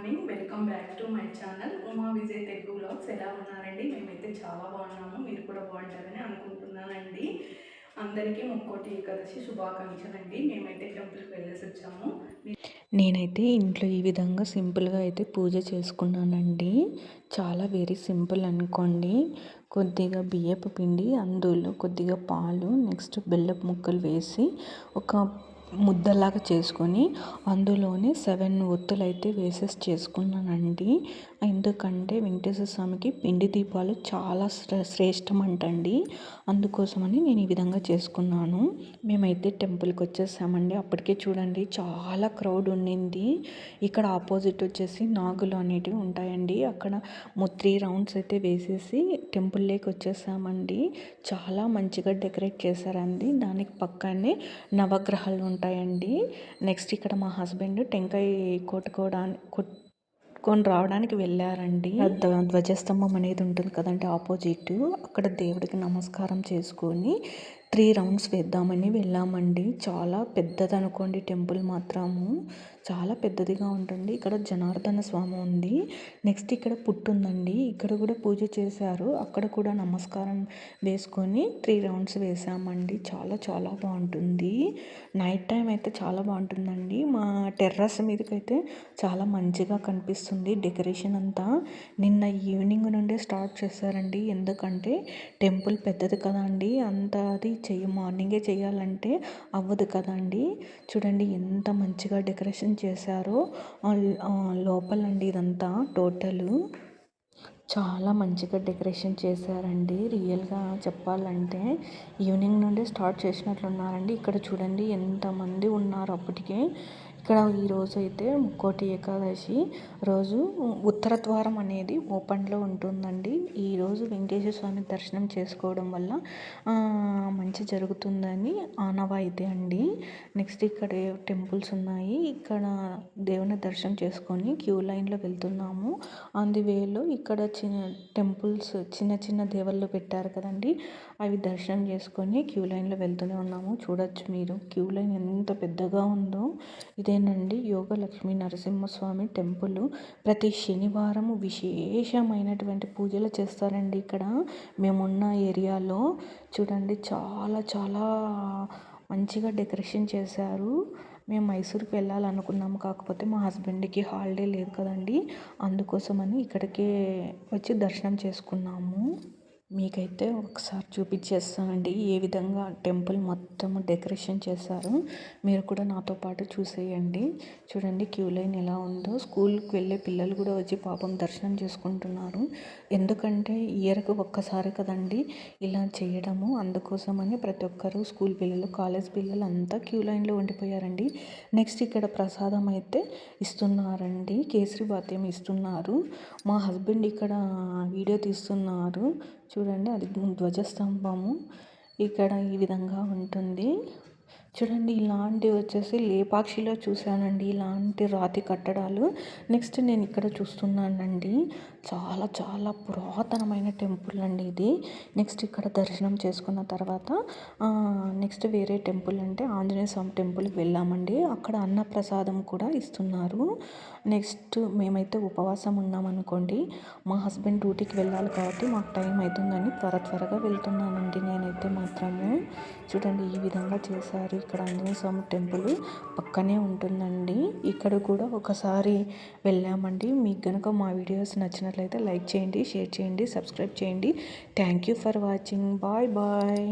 Morning welcome back to my channel Uma Vijay Telugu vlogs ఎలా ఉన్నారండి? మేమైతే చాలా బాగున్నాము. మీరు కూడా బాగుంటారని అనుకుంటున్నానండి. అందరికీ ముక్కోటి ఏకాదశి శుభాకాంక్షలండి. మేమైతే టెంపుల్కి వెళ్ళేసి వచ్చాము. నేనైతే ఇంట్లో ఈ విధంగా సింపుల్గా అయితే పూజ చేసుకున్నానండి. చాలా వెరీ సింపుల్ అనుకోండి. కొద్దిగా బియ్యపు పిండి అందులో కొద్దిగా పాలు నెక్స్ట్ బెల్లపు ముక్కలు వేసి ఒక ముద్దలాగా చేసుకొని అందులోనే సెవెన్ ఒత్తులు అయితే వేసేసి చేసుకున్నానండి. ఎందుకంటే వెంకటేశ్వర స్వామికి పిండి దీపాలు చాలా శ్రేష్టం అంటండి అందుకోసమని నేను ఈ విధంగా చేసుకున్నాను. మేమైతే టెంపుల్కి వచ్చేసామండి. అప్పటికే చూడండి చాలా క్రౌడ్ ఉండింది. ఇక్కడ ఆపోజిట్ వచ్చేసి నాగులు అనేటివి ఉంటాయండి. అక్కడ త్రీ రౌండ్స్ అయితే వేసేసి టెంపుల్లోకి వచ్చేసామండి. చాలా మంచిగా డెకరేట్ చేశారండి. దానికి పక్కనే నవగ్రహాలు ఉంటాయండి. నెక్స్ట్ ఇక్కడ మా హస్బెండ్ టెంకాయ కొట్టుకోవడానికి కొట్టుకొని రావడానికి వెళ్ళారండి. ధ్వజస్తంభం అనేది ఉంటుంది కదండి ఆపోజిట్. అక్కడ దేవుడికి నమస్కారం చేసుకొని త్రీ రౌండ్స్ వేద్దామని వెళ్ళామండి. చాలా పెద్దది అనుకోండి టెంపుల్ మాత్రము. చాలా పెద్దదిగా ఉంటుంది. ఇక్కడ జనార్దన స్వామి ఉంది. నెక్స్ట్ ఇక్కడ పుట్టు ఉందండి. ఇక్కడ కూడా పూజ చేశారు. అక్కడ కూడా నమస్కారం వేసుకొని త్రీ రౌండ్స్ వేసామండి. చాలా చాలా బాగుంటుంది. నైట్ టైం అయితే చాలా బాగుంటుందండి. మా టెర్రస్ మీదకి అయితే చాలా మంచిగా కనిపిస్తుంది డెకరేషన్ అంతా. నిన్న ఈవినింగ్ నుండే స్టార్ట్ చేశారండి. ఎందుకంటే టెంపుల్ పెద్దది కదా అండి. అంత అది చెయ్యి మార్నింగే చేయాలంటే అవ్వదు కదండి. చూడండి ఎంత మంచిగా డెకరేషన్ చేశారో. లోపలండి ఇదంతా టోటలు. చాలా మంచిగా డెకరేషన్ చేశారండి. రియల్గా చెప్పాలంటే ఈవినింగ్ నుండి స్టార్ట్ చేసినట్లున్నారండి. ఇక్కడ చూడండి ఎంతమంది ఉన్నారు అప్పటికే. ఇక్కడ ఈరోజు అయితే ముక్కోటి ఏకాదశి. రోజు ఉత్తర ద్వారం అనేది ఓపెన్లో ఉంటుందండి. ఈరోజు వెంకటేశ్వర స్వామి దర్శనం చేసుకోవడం వల్ల మంచి జరుగుతుందని ఆనవాయితీ అండి. నెక్స్ట్ ఇక్కడ టెంపుల్స్ ఉన్నాయి. ఇక్కడ దేవుని దర్శనం చేసుకొని క్యూ లైన్లో వెళ్తున్నాము. ఆన్ ది వేలో ఇక్కడ చిన్న టెంపుల్స్ చిన్న చిన్న దేవుళ్ళు పెట్టారు కదండి. అవి దర్శనం చేసుకొని క్యూ లైన్లో వెళ్తూనే ఉన్నాము. చూడొచ్చు మీరు. క్యూ లైన్ ఎంత పెద్దగా ఉందో. ఇది ఇదేనండి యోగ లక్ష్మీ నరసింహస్వామి టెంపుల్. ప్రతి శనివారం విశేషమైనటువంటి పూజలు చేస్తారండి ఇక్కడ. మేమున్న ఏరియాలో చూడండి చాలా చాలా మంచిగా డెకరేషన్ చేశారు. మేము మైసూర్కి వెళ్ళాలనుకున్నాము. కాకపోతే మా హస్బెండ్కి హాలిడే లేదు కదండి. అందుకోసమని ఇక్కడికే వచ్చి దర్శనం చేసుకున్నాము. మీకైతే ఒకసారి చూపించేస్తానండి ఏ విధంగా టెంపుల్ మొత్తం డెకరేషన్ చేశారు మీరు కూడా నాతో పాటు చూసేయండి. చూడండి క్యూ లైన్ ఎలా ఉందో. స్కూల్కి వెళ్ళే పిల్లలు కూడా వచ్చి పాపం దర్శనం చేసుకుంటున్నారు. ఎందుకంటే ఇయర్కి ఒక్కసారి కదండి ఇలా చేయడము. అందుకోసమని ప్రతి ఒక్కరు స్కూల్ పిల్లలు కాలేజ్ పిల్లలు అంతా క్యూ లైన్లో ఉండిపోయారండి. నెక్స్ట్ ఇక్కడ ప్రసాదం అయితే ఇస్తున్నారండి. కేసరి బాత్యం ఇస్తున్నారు. మా హస్బెండ్ ఇక్కడ వీడియో తీస్తున్నారు. చూడండి అది ధ్వజస్తంభము. ఇక్కడ ఈ విధంగా ఉంటుంది. చూడండి ఇలాంటివి వచ్చేసి లేపాక్షిలో చూశానండి. ఇలాంటి రాతి కట్టడాలు. నెక్స్ట్ నేను ఇక్కడ చూస్తున్నానండి. చాలా చాలా పురాతనమైన టెంపుల్ అండి ఇది. నెక్స్ట్ ఇక్కడ దర్శనం చేసుకున్న తర్వాత నెక్స్ట్ వేరే టెంపుల్ అంటే ఆంజనేయ స్వామి టెంపుల్కి వెళ్ళామండి. అక్కడ అన్నప్రసాదం కూడా ఇస్తున్నారు. నెక్స్ట్ మేమైతే ఉపవాసం ఉన్నామనుకోండి మా హస్బెండ్ డ్యూటీకి వెళ్ళాలి కాబట్టి మాకు టైం అవుతుందని త్వర త్వరగా వెళ్తున్నానండి నేనైతే మాత్రము. చూడండి ఈ విధంగా చేశారు. ఇక్కడ ఆంజనేయ స్వామి టెంపుల్ పక్కనే ఉంటుందండి. ఇక్కడ కూడా ఒకసారి వెళ్ళామండి. మీకు కనుక మా వీడియోస్ నచ్చినట్లయితే లైక్ చేయండి షేర్ చేయండి సబ్స్క్రైబ్ చేయండి. Thank you for watching. Bye bye.